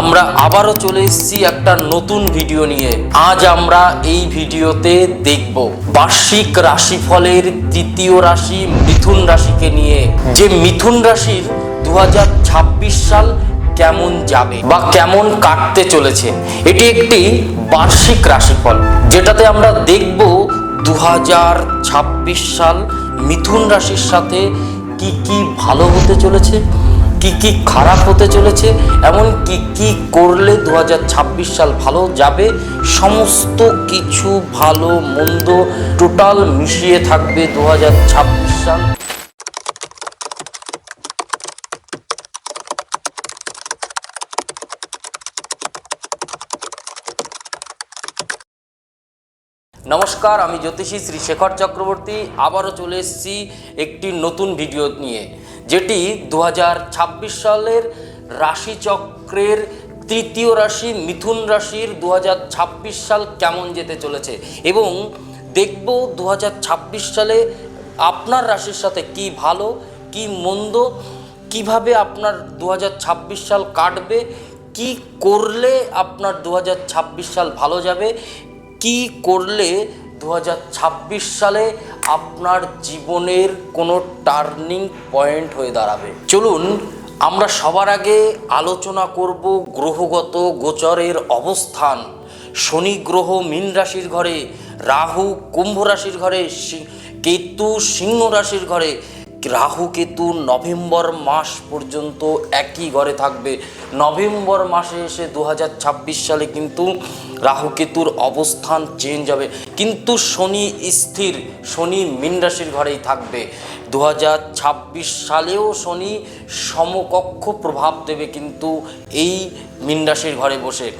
আমরা আবারও চলে এসেছি একটা নতুন ভিডিও নিয়ে। আজ আমরা এই ভিডিওতে দেখব বার্ষিক রাশিফলের তৃতীয় রাশি মিথুন রাশিকে নিয়ে। যে মিথুন রাশির দু হাজার ছাব্বিশ সাল কেমন যাবে বা কেমন কাটতে চলেছে, এটি একটি বার্ষিক রাশিফল। যেটাতে আমরা দেখব দু হাজার ছাব্বিশ সাল মিথুন রাশির সাথে কি কি ভালো হতে চলেছে কি কি খারাপ হতে চলেছে, এমন কি কি করলে দু হাজার ছাব্বিশ সাল ভালো যাবে, সমস্ত কিছু ভালো মন্দ টোটাল মিশিয়ে থাকবে দু হাজার ছাব্বিশ সাল। নমস্কার, আমি জ্যোতিষী শ্রী শেখর চক্রবর্তী, আবারও চলে এসেছি একটি নতুন ভিডিও নিয়ে। যেটি দু হাজার ছাব্বিশ সালের রাশিচক্রের তৃতীয় রাশি মিথুন রাশির দু হাজার ছাব্বিশ সাল কেমন যেতে চলেছে এবং দেখব দু হাজার ছাব্বিশ সালে আপনার রাশির সাথে কি ভালো, কি মন্দ, কীভাবে আপনার দু হাজার ছাব্বিশ সাল কাটবে, কি করলে আপনার দু হাজার ছাব্বিশ সাল ভালো যাবে, কি করলে দু হাজার ছাব্বিশ সালে আপনার জীবনের কোনো টার্নিং পয়েন্ট হয়ে দাঁড়াবে। চলুন, আমরা সবার আগে আলোচনা করব গ্রহগত গোচরের অবস্থান। শনি গ্রহ মীন রাশির ঘরে, রাহু কুম্ভ রাশির ঘরে কেতু সিংহ রাশির ঘরে রাহু কেতু নভেম্বর মাস পর্যন্ত একই ঘরে থাকবে। নভেম্বর মাসে এসে দু হাজার ছাব্বিশ সালে কিন্তু রাহু কেতুর অবস্থান চেঞ্জ হবে। কিন্তু শনি স্থির, শনি মীন রাশির ঘরেই থাকবে। দু হাজার ছাব্বিশ সালেও শনি সমকক্ষ প্রভাব দেবে কিন্তু এই মীন রাশির ঘরে বসে।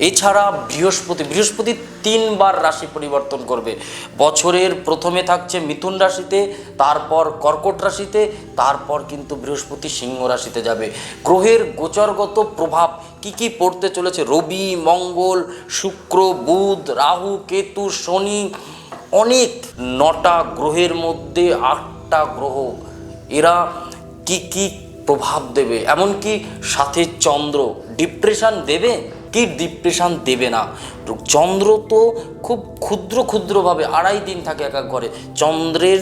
এছাড়া বৃহস্পতি বৃহস্পতি তিনবার রাশি পরিবর্তন করবে। বছরের প্রথমে থাকছে মিথুন রাশিতে, তারপর কর্কট রাশিতে, তারপর কিন্তু বৃহস্পতি সিংহ রাশিতে যাবে। গ্রহের গোচরগত প্রভাব কি কি পড়তে চলেছে? রবি, মঙ্গল, শুক্র, বুধ, রাহু, কেতু, শনি, অনেক নটা গ্রহের মধ্যে আটটা গ্রহ এরা কি কি প্রভাব দেবে? এমনকি সাথে চন্দ্র, ডিপ্রেশন দেবে? কি ডিপ্রেশন দেবে না। চন্দ্র তো খুব ক্ষুদ্র ক্ষুদ্রভাবে আড়াই দিন থাকে এক এক ঘরে। চন্দ্রের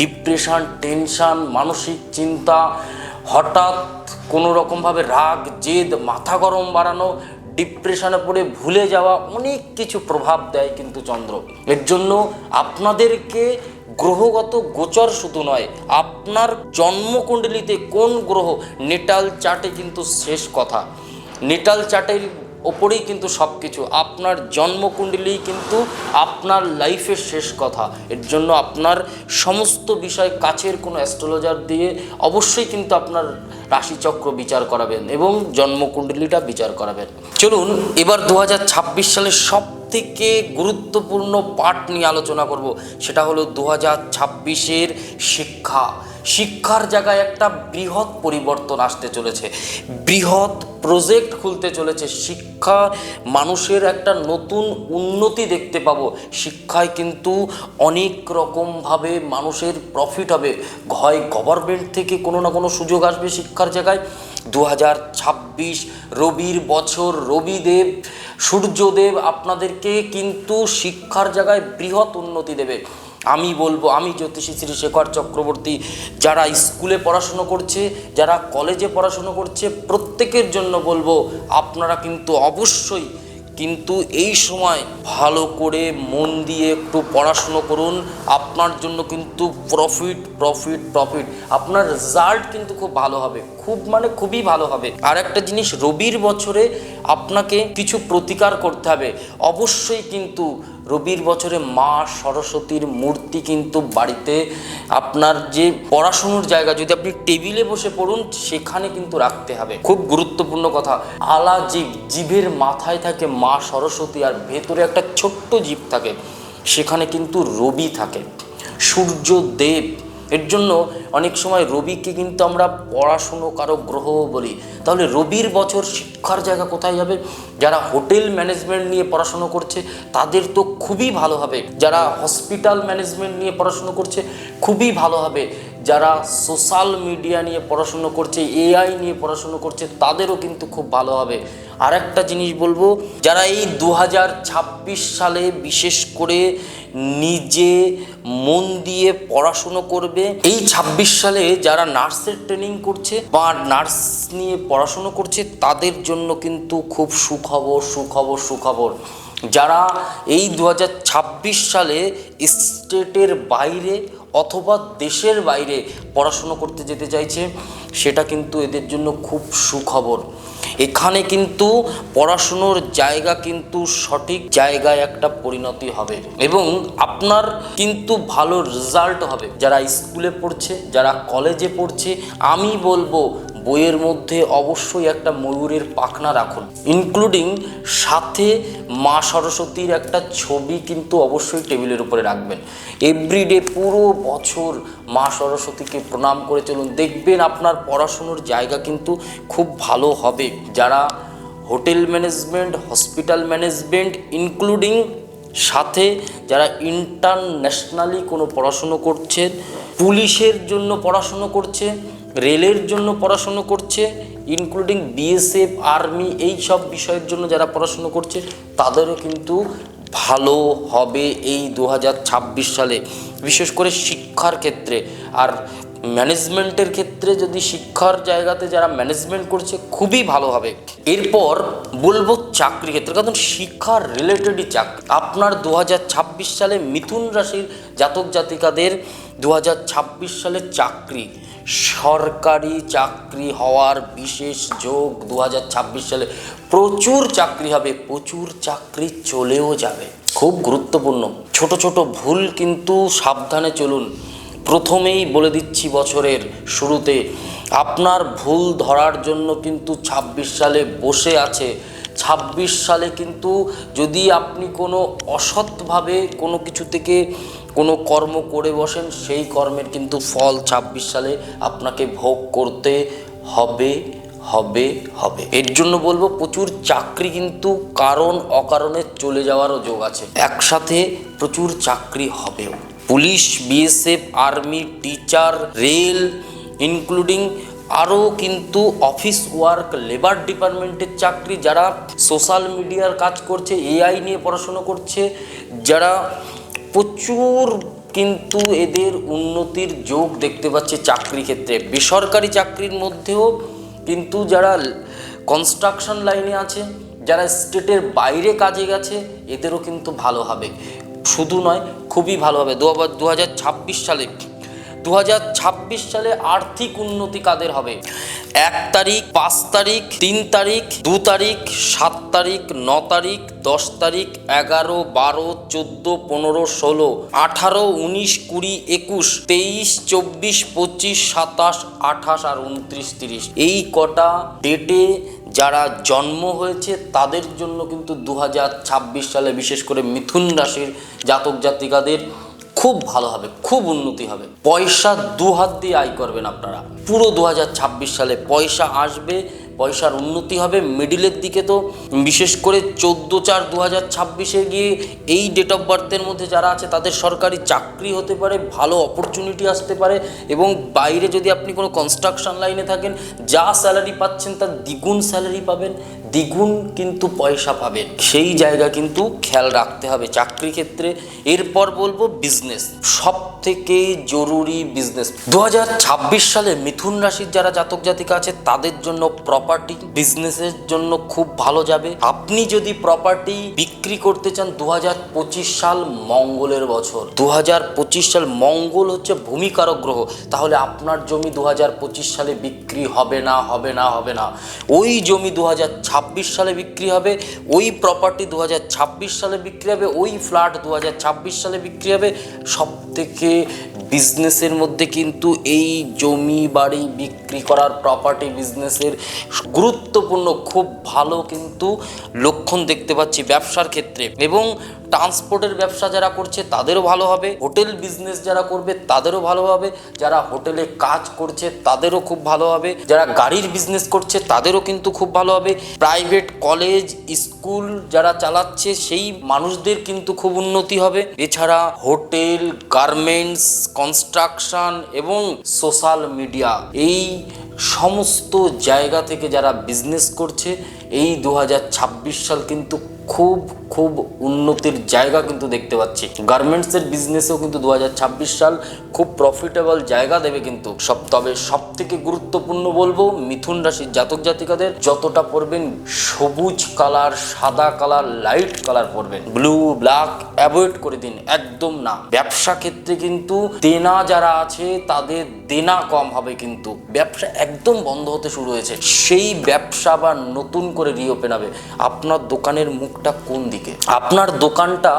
ডিপ্রেশন টেনশান মানসিক চিন্তা, হঠাৎ কোনো রকমভাবে রাগ, জেদ, মাথা গরম বাড়ানো ডিপ্রেশনে পড়ে ভুলে যাওয়া অনেক কিছু প্রভাব দেয় কিন্তু চন্দ্র। এর জন্য আপনাদেরকে গ্রহগত গোচর শুধু নয়, আপনার জন্মকুণ্ডলিতে কোন গ্রহ, নেটাল চার্টে কিন্তু শেষ কথা। নেটাল চার্টের ওপরেই কিন্তু সব কিছু আপনার জন্মকুণ্ডলী কিন্তু আপনার লাইফের শেষ কথা। এর জন্য আপনার সমস্ত বিষয় কাছের কোনো অ্যাস্ট্রোলজার দিয়ে অবশ্যই কিন্তু আপনার রাশিচক্র বিচার করাবেন এবং জন্মকুণ্ডলীটা বিচার করাবেন। চলুন, এবার দু হাজার ছাব্বিশ সালের সব থেকে গুরুত্বপূর্ণ পাঠ নিয়ে আলোচনা করব। সেটা হলো দু হাজার শিক্ষা। শিক্ষার জায়গায় একটা বৃহৎ পরিবর্তন আসতে চলেছে। বৃহৎ প্রজেক্ট খুলতে চলেছে। শিক্ষা মানুষের একটা নতুন উন্নতি দেখতে পাবো। শিক্ষায় কিন্তু অনেক রকমভাবে মানুষের প্রফিট হবে। হয় গভর্নমেন্ট থেকে কোনো না কোনো সুযোগ আসবে শিক্ষার জায়গায়। দু হাজার ছাব্বিশ রবির বছর রবিদেব, সূর্যদেব আপনাদেরকে কিন্তু শিক্ষার জায়গায় বৃহৎ উন্নতি দেবে। আমি বলব, আমি জ্যোতিষী শ্রী শেখর চক্রবর্তী, যারা স্কুলে পড়াশুনো করছে, যারা কলেজে পড়াশুনো করছে, প্রত্যেকের জন্য বলব, আপনারা কিন্তু অবশ্যই কিন্তু এই সময় ভালো করে মন দিয়ে একটু পড়াশুনো করুন। আপনার জন্য কিন্তু প্রফিট প্রফিট প্রফিট আপনার রেজাল্ট কিন্তু খুব ভালো হবে। খুব মানে খুবই ভালো হবে। আর একটা জিনিস, রবির বছরে আপনাকে কিছু প্রতিকার করতে হবে। অবশ্যই কিন্তু রবির বছরে মা সরস্বতীর মূর্তি কিন্তু বাড়িতে আপনার যে পড়াশুনোর জায়গা, যদি আপনি টেবিলে বসে পড়ুন, সেখানে কিন্তু রাখতে হবে। খুব গুরুত্বপূর্ণ কথা। আলা জীব, জীবের মাথায় থাকে মা সরস্বতী আর ভেতরে একটা ছোট্ট জীব থাকে। সেখানে কিন্তু রবি থাকে। সূর্য দেব এর জন্য অনেক সময় রবিকে কিন্তু আমরা পড়াশুনো কারও গ্রহ বলি। তাহলে রবির বছর শিক্ষার জায়গা কোথায় যাবে? যারা হোটেল ম্যানেজমেন্ট নিয়ে পড়াশুনো করছে, তাদের তো খুবই ভালো হবে। যারা হসপিটাল ম্যানেজমেন্ট নিয়ে পড়াশুনো করছে, খুবই ভালো হবে। যারা সোশ্যাল মিডিয়া নিয়ে পড়াশুনো করছে, এআই নিয়ে পড়াশুনো করছে, তাদেরও কিন্তু খুব ভালো হবে। আর একটা জিনিস বলব, যারা এই দু হাজার ছাব্বিশ সালে বিশেষ করে নিজে মন দিয়ে পড়াশুনো করবে। এই ২৬ সালে যারা নার্সের ট্রেনিং করছে বা নার্স নিয়ে পড়াশুনো করছে, তাদের জন্য কিন্তু খুব সুখবর সুখবর সুখবর। যারা এই দু হাজার ছাব্বিশ সালে স্টেটের বাইরে অথবা দেশের বাইরে পড়াশুনো করতে যেতে চাইছে, সেটা কিন্তু এদের জন্য খুব সুখবর। এখানে কিন্তু পড়াশুনোর জায়গা কিন্তু সঠিক জায়গায় একটা পরিণতি হবে এবং আপনার কিন্তু ভালো রেজাল্ট হবে। যারা স্কুলে পড়ছে, যারা কলেজে পড়ছে, আমি বলব বইয়ের মধ্যে অবশ্যই একটা ময়ূরের পাখনা রাখুন ইনক্লুডিং সাথে মা সরস্বতীর একটা ছবি কিন্তু অবশ্যই টেবিলের উপরে রাখবেন। এভরিডে পুরো বছর মা সরস্বতীকে প্রণাম করে চলুন, দেখবেন আপনার পড়াশুনোর জায়গা কিন্তু খুব ভালো হবে। যারা hotel management hospital management including সাথে যারা ইন্টারন্যাশনালি কোনো পড়াশুনো করছে পুলিশের জন্য পড়াশুনো করছে রেলের জন্য পড়াশুনো করছে ইনক্লুডিং বিএসএফ আর্মি এই সব বিষয়ের জন্য যারা পড়াশুনো করছে, তাদেরও কিন্তু ভালো হবে এই দু হাজার ছাব্বিশ সালে। বিশেষ করে শিক্ষার ক্ষেত্রে। আর ম্যানেজমেন্টের ক্ষেত্রে যদি শিক্ষার জায়গাতে যারা ম্যানেজমেন্ট করছে, খুবই ভালো হবে। এরপর বলব চাকরি ক্ষেত্রে, কারণ শিক্ষার রিলেটেডই চাকরি আপনার দু হাজার ছাব্বিশ সালে মিথুন রাশির জাতক জাতিকাদের দু হাজার ছাব্বিশ সালে চাকরি। সরকারি চাকরি হওয়ার বিশেষ যোগ দু হাজার ছাব্বিশ সালে। প্রচুর চাকরি হবে, প্রচুর চাকরি চলেও যাবে। খুব গুরুত্বপূর্ণ। ছোট ছোট ভুল কিন্তু সাবধানে চলুন। প্রথমেই বলে দিচ্ছি বছরের শুরুতে, আপনার ভুল ধরার জন্য কিন্তু ২৬ সালে বসে আছে। ২৬ সালে কিন্তু যদি আপনি কোনো অসৎভাবে কোনো কিছু থেকে কোনো কর্ম করে বসেন, সেই কর্মের কিন্তু ফল ২৬ সালে আপনাকে ভোগ করতে হবে হবে হবে। এর জন্য বলব, প্রচুর চাকরি কিন্তু কারণ অকারণে চলে যাওয়ারও যোগ আছে। একসাথে প্রচুর চাকরি হবেও। Police, BSF, army, teacher, rail, including আরও কিন্তু অফিস ওয়ার্ক, লেবার ডিপার্টমেন্টের চাকরি যারা সোশ্যাল মিডিয়ার কাজ করছে, এআই নিয়ে পড়াশুনো করছে, যারা প্রচুর কিন্তু এদের উন্নতির যোগ দেখতে পাচ্ছে চাকরি ক্ষেত্রে। বেসরকারি চাকরির মধ্যেও কিন্তু যারা কনস্ট্রাকশন লাইনে আছে, যারা স্টেটের বাইরে কাজে গেছে, এদেরও কিন্তু ভালো হবে। শুধু নয়, খুবই ভালো হবে। দু দু সালে। দু হাজার ছাব্বিশ সালে আর্থিক উন্নতি কাদের হবে? এক তারিখ, পাঁচ তারিখ, তিন তারিখ, দু তারিখ, সাত তারিখ, ন তারিখ, দশ তারিখ, এগারো, বারো, চোদ্দ, পনেরো, ষোলো, আঠারো, উনিশ, কুড়ি, একুশ, তেইশ, চব্বিশ, পঁচিশ, সাতাশ, আঠাশ আর উনত্রিশ, তিরিশ। এই কটা ডেটে যারা জন্ম হয়েছে তাদের জন্য কিন্তু দু হাজার ছাব্বিশ সালে বিশেষ করে মিথুন রাশির জাতক জাতিকাদের খুব ভালো হবে, খুব উন্নতি হবে। পয়সা দু হাত দিয়ে আয় করবেন আপনারা। পুরো দু হাজার ছাব্বিশ সালে পয়সা আসবে পয়সার উন্নতি হবে। মিডিলের দিকে তো বিশেষ করে চোদ্দ চার দু হাজার ছাব্বিশে গিয়ে এই ডেট অফ বার্থের মধ্যে যারা আছে, তাদের সরকারি চাকরি হতে পারে, ভালো অপরচুনিটি আসতে পারে এবং বাইরে যদি আপনি কোনো কনস্ট্রাকশন লাইনে থাকেন, যা স্যালারি পাচ্ছেন, তার দ্বিগুণ স্যালারি পাবেন। দ্বিগুণ কিন্তু পয়সা পাবেন সেই জায়গা কিন্তু খেয়াল রাখতে হবে চাকরি ক্ষেত্রে। এরপর বলব বিজনেস সব থেকে জরুরি বিজনেস দু হাজার ছাব্বিশ সালে মিথুন রাশির যারা জাতক জাতিকা আছে, তাদের জন্য প্রপার্টি বিজনেসের জন্য খুব ভালো যাবে। আপনি যদি প্রপার্টি বিক্রি করতে চান দু হাজার পঁচিশ সাল মঙ্গলের বছর। দু হাজার পঁচিশ সাল মঙ্গল হচ্ছে ভূমিকারক গ্রহ। তাহলে আপনার জমি দু হাজার পঁচিশ সালে বিক্রি হবে না হবে না হবে না। ওই জমি দু সালে বিক্রি হবে, ওই প্রপার্টি দু হাজার ছাব্বিশ সালে বিক্রি হবে, ওই ফ্ল্যাট দু হাজার ছাব্বিশ সালে বিক্রি হবে। সব থেকে বিজনেসের মধ্যে কিন্তু এই জমি বাড়ি বিক্রি করার প্রপার্টি বিজনেসের গুরুত্বপূর্ণ, খুব ভালো কিন্তু লক্ষণ দেখতে পাচ্ছি ব্যবসার ক্ষেত্রে। এবং ট্রান্সপোর্টের ব্যবসা যারা করছে, তাদেরও ভালো হবে। হোটেল বিজনেস যারা করবে, তাদেরও ভালো হবে। যারা হোটেলে কাজ করছে, তাদেরও খুব ভালো হবে। যারা গাড়ির বিজনেস করছে, তাদেরও কিন্তু খুব ভালো হবে। প্রাইভেট কলেজ স্কুল যারা চালাচ্ছে, সেই মানুষদের কিন্তু খুব উন্নতি হবে। এছাড়া হোটেল গার্মেন্টস কনস্ট্রাকশন এবং সোশ্যাল মিডিয়া এই সমস্ত জায়গা থেকে যারা বিজনেস করছে, এই দু হাজার ছাব্বিশ সাল কিন্তু খুব খুব উন্নতির জায়গা কিন্তু দেখতে পাচ্ছি। গার্মেন্টসের বিজনেসেও কিন্তু দু হাজার ছাব্বিশ সাল খুব প্রফিটেবল জায়গা দেবে কিন্তু সব, তবে সব থেকে গুরুত্বপূর্ণ বলব মিথুন রাশির জাতক জাতিকাদের, যতটা পড়বেন সবুজ কালার, সাদা কালার লাইট কালার পরবেন। ব্লু ব্ল্যাক অ্যাভয়েড করে দিন, একদম না। ব্যবসা ক্ষেত্রে কিন্তু দেনা যারা আছে, তাদের দেনা কম হবে কিন্তু। ব্যবসা একদম বন্ধ হতে শুরু হয়েছে। সেই ব্যবসা বা নতুন করে রিওপেন হবে। আপনার দোকানের মুখটা কোন দিকে? আপনার দোকানটা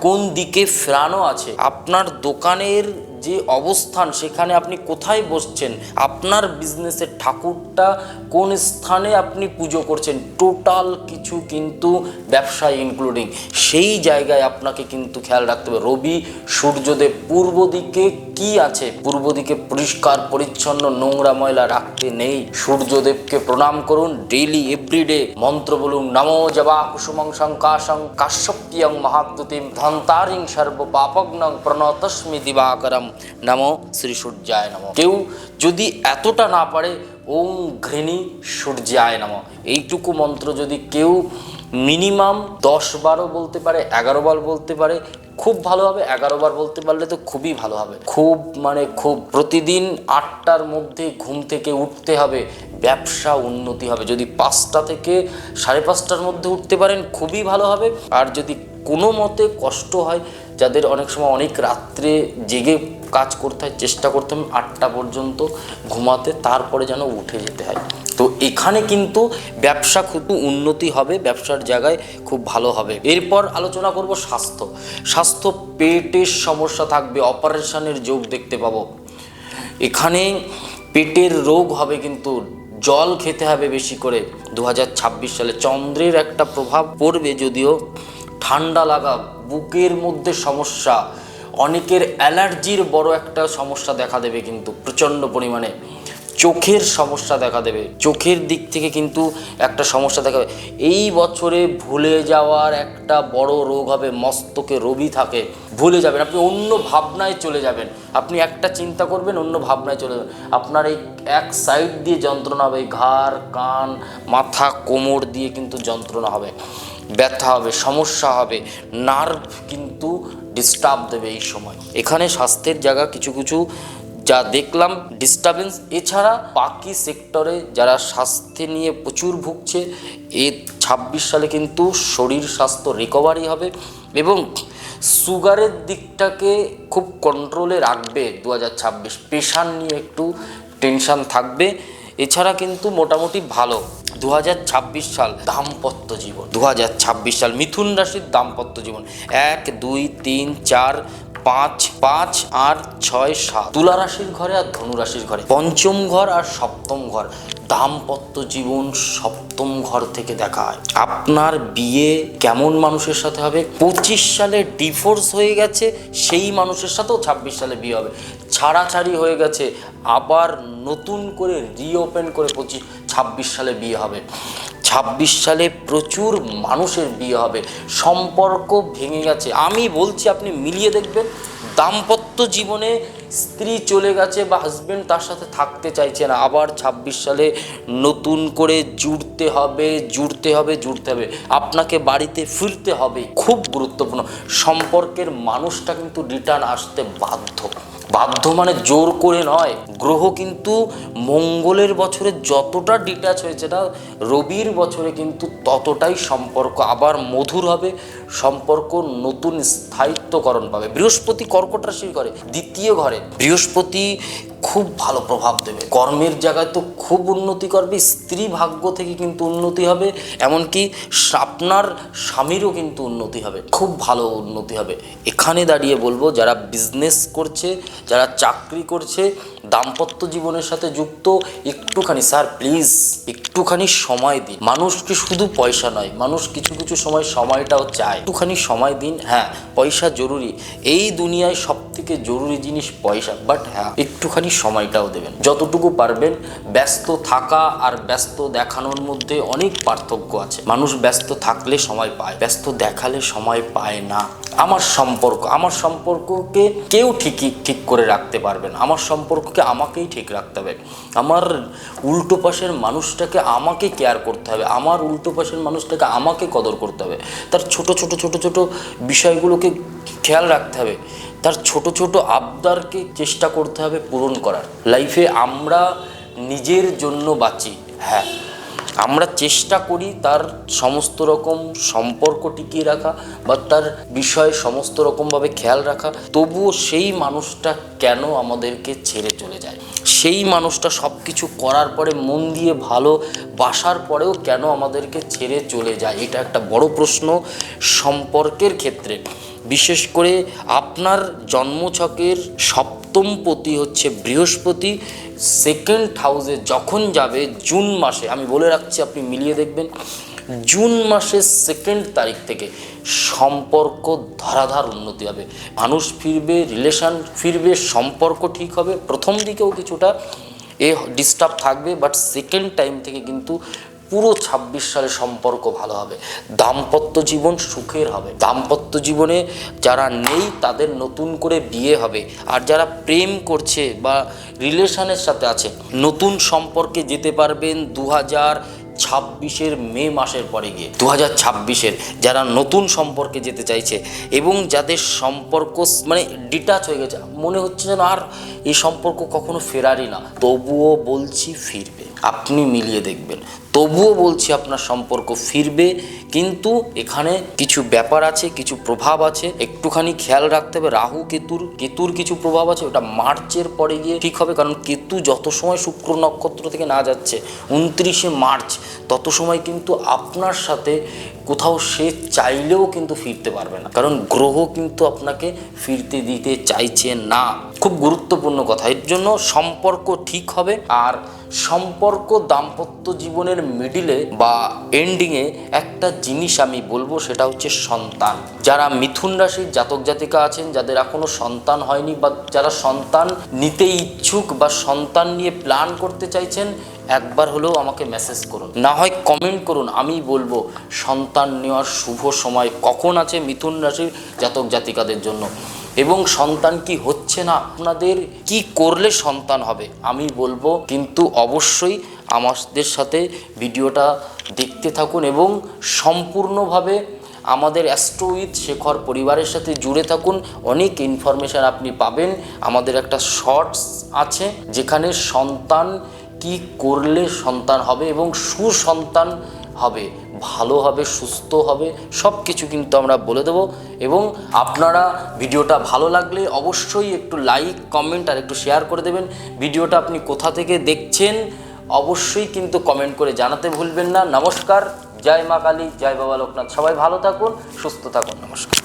কোন দিকে ফেরানো আছে? আপনার দোকানের যে অবস্থান, সেখানে আপনি কোথায় বসছেন? আপনার বিজনেসের ঠাকুরটা কোন স্থানে আপনি পুজো করছেন? টোটাল কিছু কিন্তু ব্যবসায় ইনক্লুডিং সেই জায়গায় আপনাকে কিন্তু খেয়াল রাখতে হবে। রবি সূর্যদেব পূর্ব দিকে কি আছে? পূর্ব দিকে পরিষ্কার, পরিচ্ছন্ন নোংরা ময়লা রাখতে নেই। সূর্যদেবকে প্রণাম করুন। ডেইলি এভরিডে মন্ত্র বলুন, নমো জবা কুসুমং শঙ্কাশং কাশ্যপ্যং মহাদ্যুতিম ধন্তারিং সর্ব পাপগ্নং প্রণতস্মি দিবাকরম। নমো শ্রী সূর্যায় নম। কেউ যদি এতটা না পারে ওম ঘৃণী সূর্যায় নম। এইটুকু মন্ত্র যদি কেউ মিনিমাম দশ বারও বলতে পারে, এগারো বার বলতে পারে, খুব ভালো হবে, এগারো বার বলতে পারলে তো খুবই ভালো হবে। খুব মানে খুব প্রতিদিন আটটার মধ্যে ঘুম থেকে উঠতে হবে, ব্যবসা উন্নতি হবে। যদি পাঁচটা থেকে সাড়ে পাঁচটার মধ্যে উঠতে পারেন, খুবই ভালো হবে। আর যদি কোনো মতে কষ্ট হয় যাদের অনেক সময় অনেক রাত্রে জেগে কাজ করতে হয়, চেষ্টা করতে হবে আটটা পর্যন্ত ঘুমাতে, তারপরে যেন উঠে যেতে হয়। তো এখানে কিন্তু ব্যবসা খুব উন্নতি হবে, ব্যবসার জায়গায় খুব ভালো হবে। এরপর আলোচনা করব স্বাস্থ্য। স্বাস্থ্য পেটের সমস্যা থাকবে, অপারেশনের যোগ দেখতে পাবো। এখানে পেটের রোগ হবে কিন্তু, জল খেতে হবে বেশি করে। দু হাজার ছাব্বিশ সালে চন্দ্রের একটা প্রভাব পড়বে যদিও ঠান্ডা লাগা বুকের মধ্যে সমস্যা। অনেকের অ্যালার্জির বড় একটা সমস্যা দেখা দেবে কিন্তু, প্রচণ্ড পরিমাণে। চোখের সমস্যা দেখা দেবে। চোখের দিক থেকে কিন্তু একটা সমস্যা দেখা দেবে। এই বছরে ভুলে যাওয়ার একটা বড় রোগ হবে মস্তকে রবি থাকে। ভুলে যাবেন। আপনি অন্য ভাবনায় চলে যাবেন। আপনি একটা চিন্তা করবেন, অন্য ভাবনায় চলে যাবেন। আপনার এই এক সাইড দিয়ে যন্ত্রণা হবে। ঘাড়, কান, মাথা, কোমর দিয়ে কিন্তু যন্ত্রণা হবে। ব্যথা হবে, সমস্যা হবে নার্ভ কিন্তু ডিস্টার্ব দেবে এই সময়। এখানে স্বাস্থ্যের জায়গা কিছু কিছু যা দেখলাম ডিস্টারবেন্স এছাড়া বাকি সেক্টরে যারা স্বাস্থ্য নিয়ে প্রচুর ভুগছে, এ ছাব্বিশ সালে কিন্তু শরীর স্বাস্থ্য রিকভারি হবে এবং সুগারের দিকটাকে খুব কন্ট্রোলে রাখবে দু হাজার ছাব্বিশ। প্রেশার নিয়ে একটু টেনশান থাকবে। এছাড়া কিন্তু মোটামুটি ভালো। দু হাজার ছাব্বিশ সাল দাম্পত্য জীবন। দু হাজার ছাব্বিশ সাল মিথুন রাশির দাম্পত্য জীবন। এক, দুই, তিন, চার, পাঁচ পাঁচ আর ছয়, সাত। তুলা রাশির ঘরে আর ধনু রাশির ঘরে। পঞ্চম ঘর আর সপ্তম ঘর। দাম্পত্য জীবন সপ্তম ঘর থেকে দেখা হয়। আপনার বিয়ে কেমন মানুষের সাথে হবে? পঁচিশ সালে ডিভোর্স হয়ে গেছে, সেই মানুষের সাথেও ছাব্বিশ সালে বিয়ে হবে। ছাড়াছাড়ি হয়ে গেছে, আবার নতুন করে রিওপেন করে পঁচিশ ছাব্বিশ সালে বিয়ে হবে। ছাব্বিশ সালে প্রচুর মানুষের বিয়ে হবে, সম্পর্ক ভেঙে গেছে। আমি বলছি, আপনি মিলিয়ে দেখবেন, দাম্পত্য জীবনে স্ত্রী চলে গেছে বা হাজবেন্ড তার সাথে থাকতে চাইছে না, আবার ছাব্বিশ সালে নতুন করে জুড়তে হবে জুড়তে হবে জুড়তে হবে। আপনাকে বাড়িতে ফিরতে হবে, খুব গুরুত্বপূর্ণ। সম্পর্কের মানুষটা কিন্তু রিটার্ন আসতে বাধ্য। বাধ্য মানে জোর করে নয়। গ্রহ কিন্তু মঙ্গলের বছরে যতটা ডিটাচ হয়েছে না, রবির বছরে কিন্তু ততটাই সম্পর্ক। আবার মধুর হবে সম্পর্ক নতুন স্থায়িত্বকরণ পাবে। বৃহস্পতি কর্কট রাশির ঘরে দ্বিতীয় ঘরে। বৃহস্পতি খুব ভালো প্রভাব দেবে। কর্মের জায়গায় তো খুব উন্নতি করবে, স্ত্রী ভাগ্য থেকে কিন্তু উন্নতি হবে, এমনকি আপনার স্বামীরও কিন্তু উন্নতি হবে, খুব ভালো উন্নতি হবে। এখানে দাঁড়িয়ে বলব, যারা বিজনেস করছে, যারা চাকরি করছে দাম্পত্য জীবনের সাথে যুক্ত, একটুখানি স্যার প্লিজ, একটুখানি সময় দিন। মানুষকে শুধু পয়সা নয়, মানুষ কিছু কিছু সময় সময়টাও চায়। একটুখানি সময় দিন হ্যাঁ পয়সা জরুরি। এই দুনিয়ায় সব থেকে জরুরি জিনিস পয়সা বাট হ্যাঁ একটুখানি সময়টাও দেবেন। যতটুকু পারবেন, ব্যস্ত থাকা আর ব্যস্ত দেখানোর মধ্যে অনেক পার্থক্য আছে। মানুষ ব্যস্ত থাকলে সময় পায়, ব্যস্ত দেখালে সময় পায় না। আমার সম্পর্ক, আমার সম্পর্ককে কেউ ঠিকই ঠিক করে রাখতে পারবে না। আমার সম্পর্ককে আমাকেই ঠিক রাখতে হবে। আমার উল্টো পাশের মানুষটাকে আমাকে কেয়ার করতে হবে। আমার উল্টো পাশের মানুষটাকে আমাকে কদর করতে হবে। তার ছোট ছোট ছোট ছোট বিষয়গুলোকে খেয়াল রাখতে হবে। তার ছোট ছোট আবদারকে চেষ্টা করতে হবে পূরণ করার। লাইফে আমরা নিজের জন্য বাঁচি। হ্যাঁ। আমরা চেষ্টা করি তার সমস্ত রকম সম্পর্ক টিকিয়ে রাখা বা তার বিষয়ে সমস্ত রকমভাবে খেয়াল রাখা। তবুও সেই মানুষটা কেন আমাদেরকে ছেড়ে চলে যায়? সেই মানুষটা সব কিছু করার পরে, মন দিয়ে ভালো বাসার পরেও কেন আমাদেরকে ছেড়ে চলে যায়? এটা একটা বড় প্রশ্ন। সম্পর্কের ক্ষেত্রে বিশেষ করে আপনার জন্মছকের সপ্তম পতি হচ্ছে বৃহস্পতি সেকেন্ড হাউসে যখন যাবে জুন মাসে, আমি বলে রাখছি, আপনি মিলিয়ে দেখবেন, জুন মাসের সেকেন্ড তারিখ থেকে সম্পর্ক ধরাধার উন্নতি হবে। মানুষ ফিরবে রিলেশন ফিরবে, সম্পর্ক ঠিক হবে। প্রথম দিকেও কিছুটা এ ডিস্টার্ব থাকবে বাট সেকেন্ড টাইম থেকে কিন্তু পুরো ছাব্বিশ সালে সম্পর্ক ভালো হবে। দাম্পত্য জীবন সুখের হবে। দাম্পত্য জীবনে যারা নেই, তাদের নতুন করে বিয়ে হবে। আর যারা প্রেম করছে বা রিলেশনের সাথে আছে, নতুন সম্পর্কে যেতে পারবেন দু হাজার ছাব্বিশের মে মাসের পরে গিয়ে। দু হাজার ছাব্বিশের যারা নতুন সম্পর্কে যেতে চাইছে এবং যাদের সম্পর্ক মানে ডিটাচ হয়ে গেছে, মনে হচ্ছে যেন আর এই সম্পর্ক কখনো ফেরারই না। তবুও বলছি ফিরবে। আপনি মিলিয়ে দেখবেন। তবুও বলছি আপনার সম্পর্ক ফিরবে, কিন্তু এখানে কিছু ব্যাপার আছে, কিছু প্রভাব আছে। একটুখানি খেয়াল রাখতে হবে, রাহু, কেতুর কেতুর কিছু প্রভাব আছে, ওটা মার্চের পরে গিয়ে ঠিক হবে, কারণ কেতু যত সময় শুক্র নক্ষত্র থেকে না যাচ্ছে, উনত্রিশে মার্চ, তত সময় কিন্তু আপনার সাথে কোথাও সে চাইলেও কিন্তু ফিরতে পারবে না। কারণ গ্রহ কিন্তু আপনাকে ফিরতে দিতে চাইছে না। খুব গুরুত্বপূর্ণ কথা। এর জন্য সম্পর্ক ঠিক হবে আর সম্পর্ক দাম্পত্য জীবনের মিডিলে বা এন্ডিংয়ে একটা জিনিস আমি বলব, সেটা হচ্ছে সন্তান। যারা মিথুন রাশির জাতক জাতিকা আছেন, যাদের এখনও সন্তান হয়নি বা যারা সন্তান নিতে ইচ্ছুক বা সন্তান নিয়ে প্ল্যান করতে চাইছেন, একবার হলেও আমাকে মেসেজ করুন। না হয় কমেন্ট করুন, আমি বলব, সন্তান নেওয়ার শুভ সময় কখন আছে মিথুন রাশির জাতক জাতিকাদের জন্য? এবং সন্তান কি হচ্ছে না আপনাদের? কি করলে সন্তান হবে? আমি বলব, কিন্তু অবশ্যই আমাদের সাথে ভিডিওটা দেখতে থাকুন এবং সম্পূর্ণভাবে আমাদের অ্যাস্ট্রো উইথ শেখর পরিবারের সাথে জুড়ে থাকুন। অনেক ইনফরমেশান আপনি পাবেন। আমাদের একটা শর্টস আছে, যেখানে সন্তান কি করলে সন্তান হবে এবং সুসন্তান হবে। ভালো হবে, সুস্থ হবে সব কিছু কিন্তু আমরা বলে দেবো। এবং আপনারা ভিডিওটা ভালো লাগলে অবশ্যই একটু লাইক কমেন্ট আর একটু শেয়ার করে দেবেন। ভিডিওটা আপনি কোথা থেকে দেখছেন, অবশ্যই কিন্তু কমেন্ট করে জানাতে ভুলবেন না। নমস্কার, জয় মা কালী, জয় বাবা লোকনাথ। সবাই ভালো থাকুন, সুস্থ থাকুন। নমস্কার।